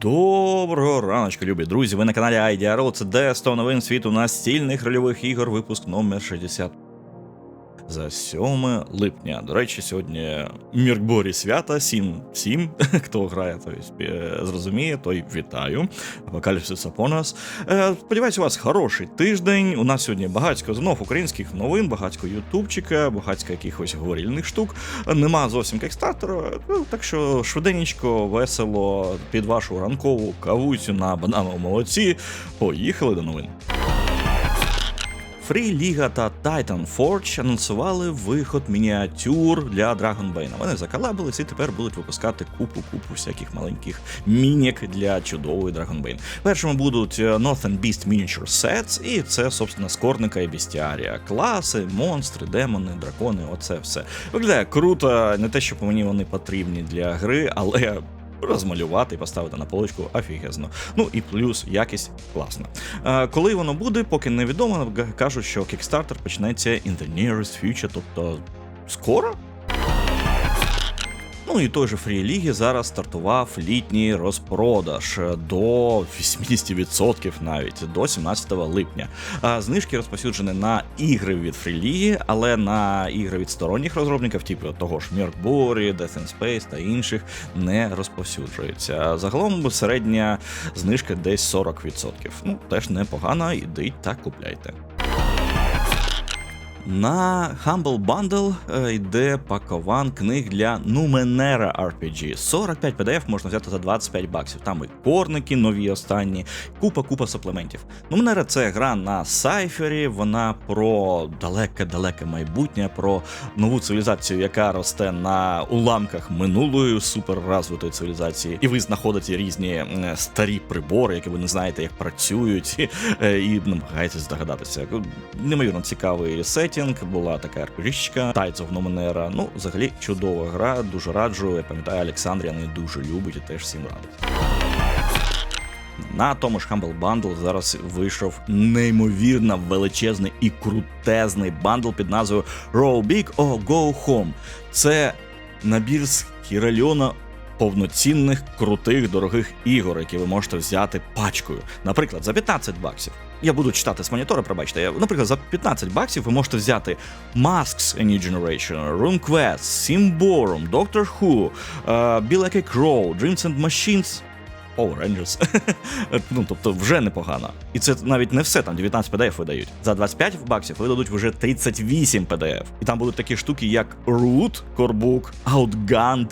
Доброго раночку, любі друзі. Ви на каналі IDRO. Це де 100 новин світу настільних рольових ігор, випуск номер 60. За 7 липня. До речі, сьогодні Міркборі свята 7 7 Хто грає, той е, зрозуміє, той вітаю. Апокаліпсис Апонас. Е, Сподіваюсь, у вас хороший тиждень. У нас сьогодні багатько знов українських новин, багатько ютубчика, багатько якихось говорільних штук. Нема зовсім кекстартера. Ну, так що швиденько, весело під вашу ранкову кавуцю на банановому молоці. Поїхали до новин. Free Liga та Titan Forge анонсували виход мініатюр для Dragonbane. Вони закалабились і тепер будуть випускати купу-купу всяких маленьких мінік для чудової Dragonbane. Першими будуть е, Northern Beast Miniature Sets, і це, собственно, скорника і бістіарія. Класи, монстри, демони, дракони, оце все. Виглядає круто, не те, що мені вони потрібні для гри, але розмалювати і поставити на полочку офігезно. Ну і плюс якість класна. Е, коли воно буде, поки невідомо, кажуть, що Kickstarter почнеться in the nearest future, тобто скоро. Ну і той же Free League зараз стартував літній розпродаж до 80% навіть до 17 липня. Знижки розповсюджені на ігри від Free League, але на ігри від сторонніх розробників, типу того ж Mercury, Death in Space та інших, не розповсюджується. Загалом середня знижка десь 40%. Ну теж непогано, ідіть та купляйте. На Humble Bundle е, йде пакован книг для Numenera RPG. 45 PDF можна взяти за 25 баксів. Там і корники, нові останні, купа-купа суплементів. Numenera — це гра на сайфері, вона про далеке-далеке майбутнє, про нову цивілізацію, яка росте на уламках минулої суперрозвитої цивілізації. І ви знаходите різні е, старі прибори, які ви не знаєте, як працюють, е, і намагаєтесь здогадатися. Неймовірно цікавий сетінг, була така RPG-чка, Tides of Numenera. Ну, взагалі чудова гра, дуже раджу. Я пам'ятаю, Олександрія не дуже любить і теж всім радить. На тому ж Humble Bundle зараз вийшов неймовірно величезний і крутезний бандл під назвою Roll Big or Go Home. Це набір з хіральйона повноцінних, крутих, дорогих ігор, які ви можете взяти пачкою. Наприклад, за 15 баксів. Я буду читати з монітора, пробачте. Я- Наприклад, за 15 баксів ви можете взяти Masks A New Generation, RuneQuest, Symborum, Doctor Who, е, Be Like Crow, Dreams and Machines, Power Rangers. ну, тобто вже непогано. І це навіть не все, там 19 PDF видають. За 25 баксів видадуть вже 38 PDF. І там будуть такі штуки, як Root, Corebook, Outgunned,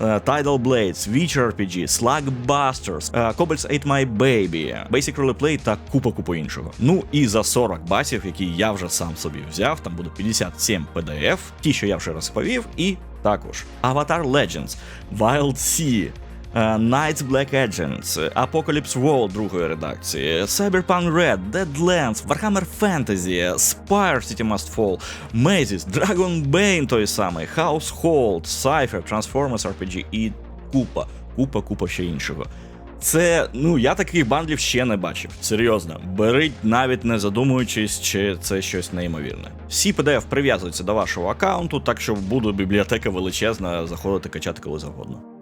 Е, Tidal Blades, Witch RPG, Slugbusters, е, Kobolds Ate My Baby, Basic Roleplay та купа-купа іншого. Ну і за 40 басів, які я вже сам собі взяв, там буде 57 PDF, ті, що я вже розповів, і також Avatar Legends, Wild Sea, е, Knights Black Agents, Apocalypse World другої редакції, Cyberpunk Red, Deadlands, Warhammer Fantasy, Spire City Must Fall, Mazes, Dragon Bane той самий, Household, Cypher, Transformers RPG і купа, купа, купа ще іншого. Це, ну, я таких бандлів ще не бачив. Серйозно, беріть навіть не задумуючись, чи це щось неймовірне. Всі PDF прив'язуються до вашого аккаунту, так що буде бібліотека величезна, заходити качати коли завгодно.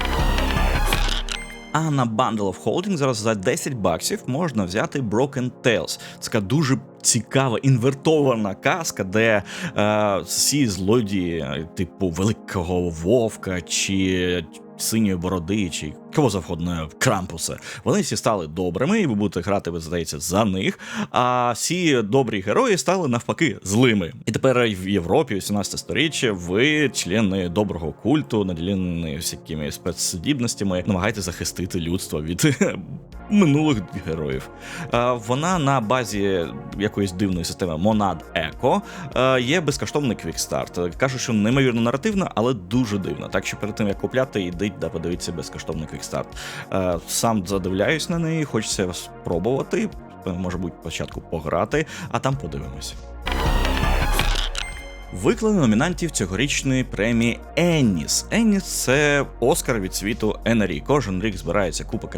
А на Bundle of Holding зараз за 10 баксів можна взяти Broken Tales. Це дуже цікава інвертована казка, де е, всі злодії, типу великого вовка чи синьої бороди, чи кого завгодно крампуса, вони всі стали добрими, і ви будете грати, ви здається, за них. А всі добрі герої стали навпаки злими. І тепер в Європі, 18 сторіччя, ви, члени доброго культу, наділені всякими спецздібностями, намагаєтесь захистити людство від минулих героїв. Вона на базі якоїсь дивної системи Monad Echo е, є безкоштовний квікстарт. Кажуть, що неймовірно наративна, але дуже дивна. Так що перед тим як купляти, йдіть да подивіться безкоштовний квікстарт. Е, Сам задивляюсь на неї, хочеться спробувати. Може бути, спочатку пограти, а там подивимось. Виклали номінантів цьогорічної премії Енніс. Енніс це Оскар від світу НРІ. Кожен рік збирається купа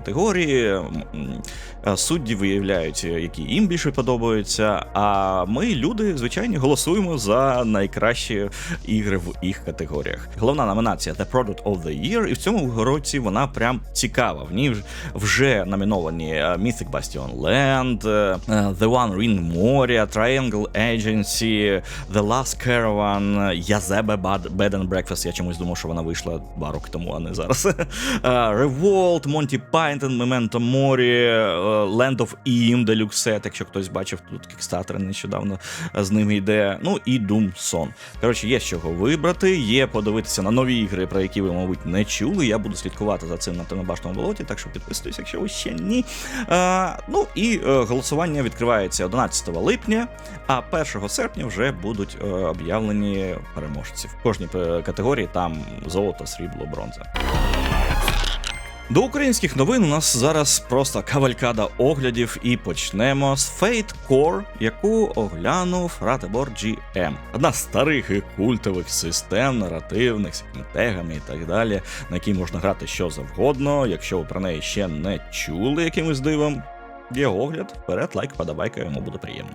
м, Судді виявляють, які їм більше подобаються. А ми, люди, звичайні, голосуємо за найкращі ігри в їх категоріях. Головна номінація The Product of the Year, і в цьому році вона прям цікава. В ній вже- номіновані е, Mythic Bastion Land, е, е, The One Ring Moria, Triangle Agency, The Last Caravan, Язебе Bed and Breakfast. Я чомусь думав, що вона вийшла два роки тому, а не зараз. Revolt, Monty Python, Memento Mori, е, Land of Eam Deluxe Set, якщо хтось бачив, тут кікстатер нещодавно з ними йде. Ну і Doom Son. Коротше, є з чого вибрати, є подивитися на нові ігри, про які ви, мабуть, не чули. Я буду слідкувати за цим на темнобашному болоті, так що підписуйтесь, якщо ви ще ні. А, ну і е, голосування відкривається 11 липня, а 1 серпня вже будуть е, об'явлені переможці. В кожній е, категорії там золото, срібло, бронза. До українських новин у нас зараз просто кавалькада оглядів, і почнемо з Fate Core, яку оглянув Ратебор GM. Одна з старих і культових систем, наративних, з тегами і так далі, на якій можна грати що завгодно. Якщо ви про неї ще не чули якимось дивом, є огляд, вперед, лайк, подобайка, йому буде приємно.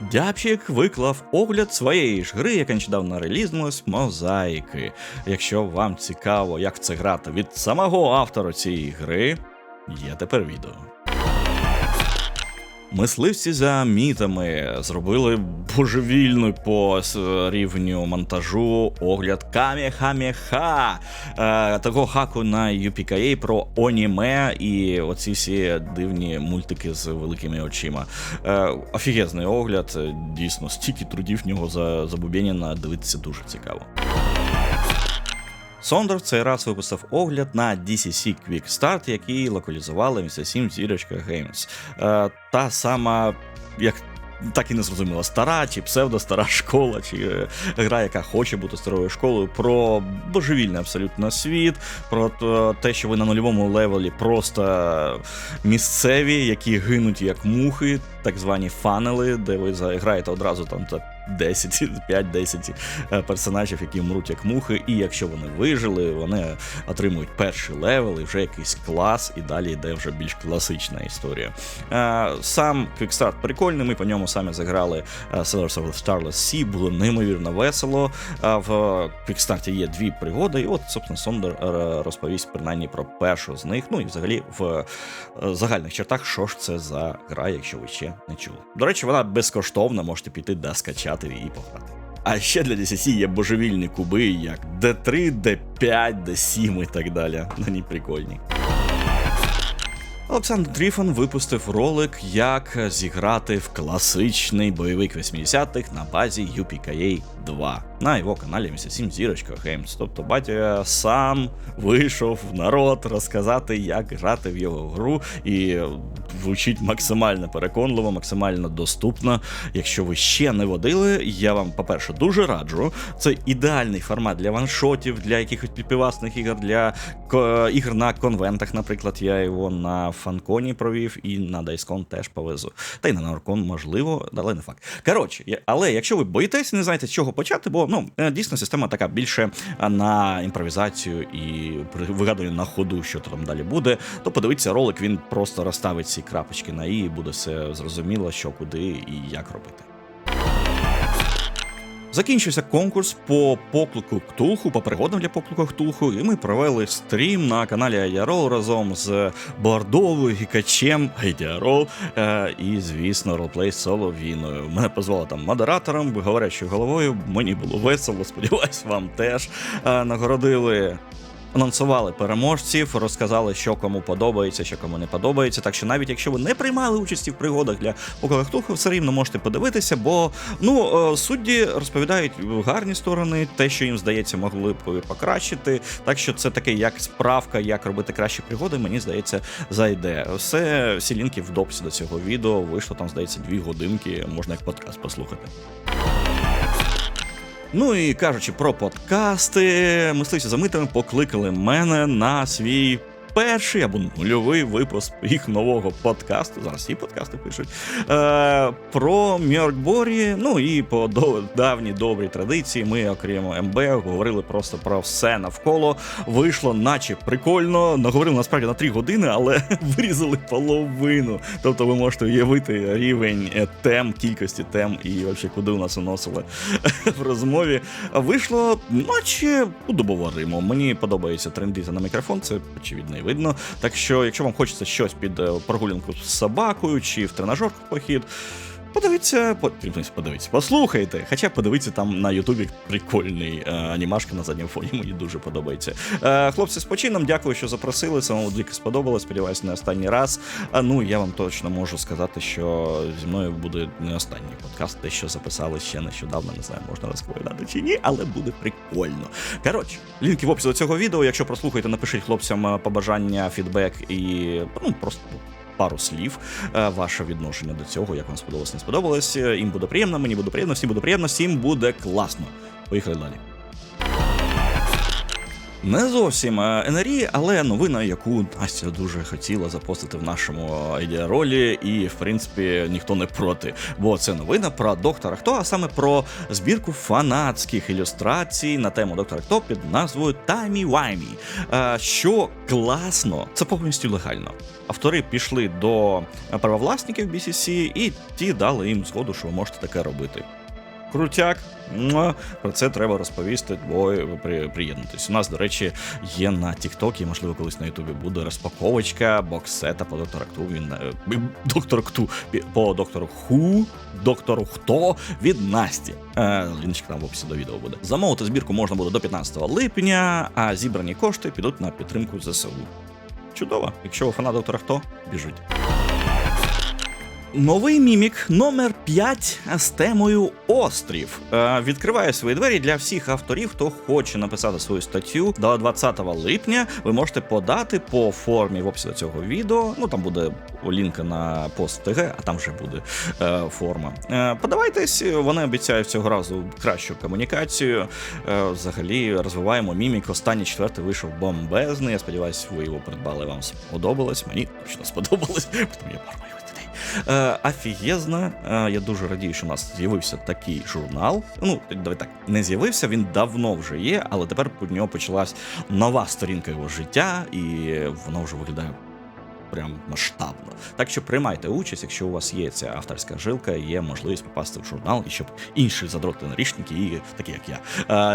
Дябчик виклав огляд своєї ж гри, яка нещодавно релізнулась, мозаїки. Якщо вам цікаво, як це грати від самого автора цієї гри, є тепер відео. Мисливці за мітами зробили божевільний по рівню монтажу огляд Камехамеха, е, такого хаку на UPKA про аніме і оці всі дивні мультики з великими очима. Е, офігезний огляд, дійсно, стільки трудів в нього за забубєнена, дивитися дуже цікаво. Сондер в цей раз випустив огляд на DCC Quick Start, який локалізували місце 7 зірочка Games. Е, та сама, як так і не зрозуміло, стара чи псевдостара школа, чи е, гра, яка хоче бути старою школою, про божевільний абсолютно світ, про те, що ви на нульовому левелі просто місцеві, які гинуть як мухи, так звані фанели, де ви заграєте одразу там за 10, 5-10 е, персонажів, які мруть як мухи, і якщо вони вижили, вони отримують перший левел і вже якийсь клас, і далі йде вже більш класична історія. Е, Сам квікстарт прикольний, ми по ньому самі заграли е, Sailors of Starless Sea, було неймовірно весело. В квікстарті є дві пригоди, і от, собственно, Сондер розповість принаймні про першу з них. Ну і взагалі в загальних чертах, що ж це за гра, якщо ви ще не чули. До речі, вона безкоштовна, можете піти да скачати і пограти. А ще для DCC є божевільні куби, як D3, D5, D7 і так далі. Вони прикольні. Олександр Тріфон випустив ролик, як зіграти в класичний бойовик 80-х на базі UPKA 2 на його каналі місяць 7 зірочка Games. Тобто батя сам вийшов в народ розказати, як грати в його гру, і звучить максимально переконливо, максимально доступно. Якщо ви ще не водили, я вам, по-перше, дуже раджу. Це ідеальний формат для ваншотів, для якихось підпівасних ігор, для ігр на конвентах, наприклад, я його на фанконі провів і на Дайскон теж повезу. Та й на Наркон, можливо, але не факт. Коротше, але якщо ви боїтесь, не знаєте, з чого почати, бо ну е, дійсно система така більше на імпровізацію і вигадування на ходу, що там далі буде, то подивіться ролик, він просто розставить ці крапочки на і, і буде все зрозуміло, що куди і як робити. Закінчився конкурс по поклику Ктулху, по пригодам для поклику Ктулху, і ми провели стрім на каналі Айдіарол разом з Бордовою, Гікачем, Айдіарол е, і, звісно, ролплей Соловіною. Мене позвали там модератором, говорячою головою. Мені було весело, сподіваюсь, вам теж е, нагородили. Анонсували переможців, розказали, що кому подобається, що кому не подобається. Так що навіть якщо ви не приймали участі в пригодах для Поколахтуху, все рівно можете подивитися, бо ну е, судді розповідають гарні сторони, те, що їм здається, могли б покращити. Так що це таке як справка, як робити кращі пригоди, мені здається, зайде. Все всі лінки в дописі до цього відео. Вийшло там, здається, дві годинки. Можна як подкаст послухати. Ну і кажучи про подкасти, мисливці за митами покликали мене на свій перший або нульовий випуск їх нового подкасту. Зараз всі подкасти пишуть. Е, про Мьоркборі. Ну і по давній добрій традиції. Ми, окрім МБ, говорили просто про все навколо. Вийшло, наче прикольно. Наговорили насправді на 3 години, але вирізали половину. Тобто ви можете уявити рівень е, тем, кількості тем і взагалі куди у нас уносили в розмові. Вийшло, наче удобоваримо. Мені подобається трендіти на мікрофон, це очевидно і видно. Так що, якщо вам хочеться щось під е, прогулянку з собакою чи в тренажерку похід. Подивіться, по- подивіться, послухайте. Хоча подивіться там на Ютубі прикольний е, анімашка на задньому фоні, мені дуже подобається. Е, хлопці, з почином, дякую, що запросили. Самому дико сподобалось. Сподіваюся, не останній раз. А ну я вам точно можу сказати, що зі мною буде не останній подкаст, те, що записали ще нещодавно. Не знаю, можна розповідати чи ні, але буде прикольно. Коротше, лінки в описі до цього відео. Якщо прослухаєте, напишіть хлопцям е, побажання, фідбек і ну просто. Пару слів, е, ваше відношення до цього, як вам сподобалось, не сподобалось. Е, Їм буде приємно, мені буде приємно, всім буде приємно, всім буде класно. Поїхали далі. Не зовсім е, НРІ, але новина, яку Настя дуже хотіла запостити в нашому ідеаролі, і в принципі ніхто не проти. Бо це новина про доктора Хто, а саме про збірку фанатських ілюстрацій на тему доктора Хто під назвою Таймі Ваймі. Е, Що класно, це повністю легально. Автори пішли до правовласників BCC, і ті дали їм згоду, що ви можете таке робити. Крутяк. Про це треба розповісти, бо при, приєднатись. У нас, до речі, є на TikTok, і можливо колись на Ютубі буде розпаковочка боксета по доктору Кту. Він е, доктор Кту по доктору Ху, доктору Хто від Насті. Е, Ліночка там в описі до відео буде. Замовити збірку можна буде до 15 липня, а зібрані кошти підуть на підтримку ЗСУ. Чудово, якщо ви фанат доктора Хто, біжуть. Новий мімік номер 5 з темою Острів е, відкриває свої двері для всіх авторів, хто хоче написати свою статтю до 20 липня. Ви можете подати по формі в описі до цього відео. Ну там буде лінк на пост ТГ, а там вже буде е, форма. Е, подавайтесь, вони обіцяють цього разу кращу комунікацію. Взагалі розвиваємо мімік. Останній четвертий вийшов бомбезний. Я сподіваюся, ви його придбали. Вам сподобалось. Мені точно сподобалось. Потім я дітей. Е. Е, я дуже радію, що у нас з'явився такий журнал. Ну, давай так, не з'явився, він давно вже є, але тепер у нього почалась нова сторінка його життя, і воно вже виглядає. Прям масштабно. Так що приймайте участь, якщо у вас є ця авторська жилка, є можливість попасти в журнал, і щоб інші задроти нарічники, і такі як я,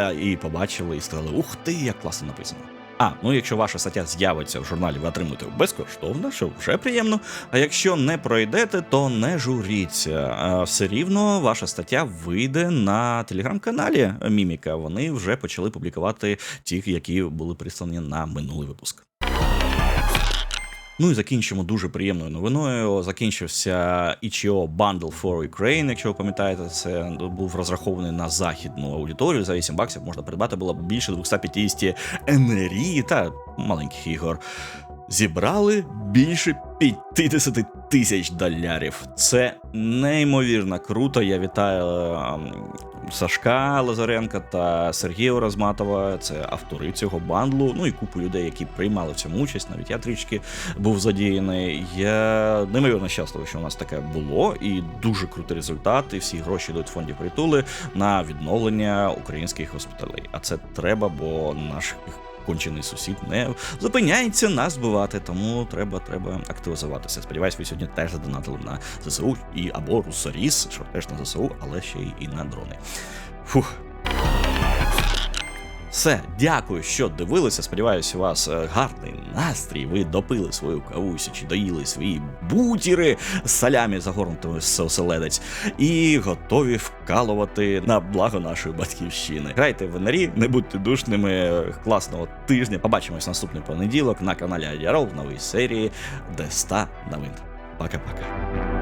е, і побачили і сказали: Ух ти, як класно написано. А, ну якщо ваша стаття з'явиться в журналі, ви отримуєте безкоштовно, що вже приємно. А якщо не пройдете, то не журіться. Все рівно ваша стаття вийде на телеграм-каналі Міміка. Вони вже почали публікувати ті, які були прислані на минулий випуск. Ну і закінчимо дуже приємною новиною. Закінчився Ichio Bundle for Ukraine, якщо ви пам'ятаєте, це був розрахований на західну аудиторію. За 8 баксів можна придбати було більше 250 НРІ та маленьких ігор. Зібрали більше 50 тисяч долярів. Це неймовірно круто. Я вітаю ем, Сашка Лазаренка та Сергія Розматова. Це автори цього бандлу. Ну і купу людей, які приймали в цьому участь. Навіть я трішки був задіяний. Я неймовірно щасливий, що у нас таке було, і дуже крутий результат. І всі гроші йдуть в фонді притули на відновлення українських госпіталей. А це треба, бо наш кончений сусід не зупиняється нас бувати, тому треба треба активізуватися. Сподіваюсь, ви сьогодні теж задонатили на ЗСУ і або Русоріс, що теж на ЗСУ, але ще й на дрони. Фух. Все, дякую, що дивилися. Сподіваюся, у вас е, гарний настрій. Ви допили свою кавусю чи доїли свої бутіри салямі загорнутими з оселедець і готові вкалувати на благо нашої батьківщини. Грайте в НРІ, не будьте душними. Класного тижня. Побачимось наступний понеділок на каналі Адіарол в новій серії Деста новин. Пока-пока.